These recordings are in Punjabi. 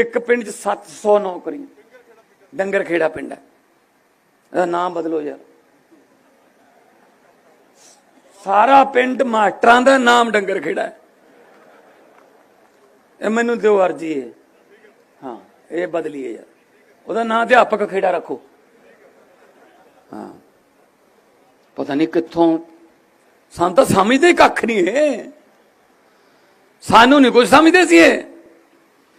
ਇੱਕ ਪਿੰਡ 'ਚ 700 ਨੌਕਰੀਆਂ। ਡੰਗਰ ਖੇੜਾ ਪਿੰਡ ਹੈ। ਇਹਦਾ ਨਾਮ ਬਦਲੋ ਯਾਰ। ਸਾਰਾ ਪਿੰਡ ਮਾਸਟਰਾਂ ਦਾ ਨਾਮ ਡੰਗਰ ਖੇੜਾ ਹੈ। ਇਹ ਮੈਨੂੰ ਦਿਓ ਅਰਜੀ ਹੈ ਹਾਂ, ਇਹ ਬਦਲੀਏ ਯਾਰ। ਉਹਦਾ ਨਾਮ ਅਧਿਆਪਕ ਖੇੜਾ ਰੱਖੋ। ਹਾਂ। ਪਤਾ ਨਹੀਂ ਕਿੱਥੋਂ। ਸਾਨੂੰ ਤਾਂ ਸਮਝਦੇ ਕੱਖ ਨਹੀਂ ਇਹ। ਸਾਨੂੰ ਨਹੀਂ ਕੁਝ ਸਮਝਦੇ ਸੀ ਇਹ।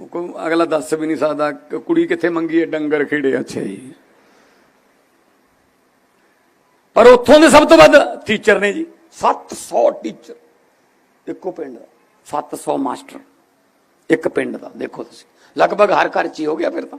ਕੋਈ ਅਗਲਾ ਦੱਸ ਵੀ ਨਹੀਂ ਸਕਦਾ ਕੁੜੀ ਕਿੱਥੇ ਮੰਗੀ ਹੈ, ਡੰਗਰ ਖੇੜੇ ਅੱਛਾ ਜੀ। ਪਰ ਉੱਥੋਂ ਦੇ ਸਭ ਤੋਂ ਵੱਧ ਟੀਚਰ ਨੇ ਜੀ 700 ਟੀਚਰ ਇੱਕੋ ਪਿੰਡ ਦਾ 700 ਮਾਸਟਰ ਇੱਕ ਪਿੰਡ ਦਾ, ਦੇਖੋ ਤੁਸੀਂ। ਲਗਭਗ ਹਰ ਘਰ ਚ ਹੀ ਹੋ ਗਿਆ ਫਿਰ ਤਾਂ।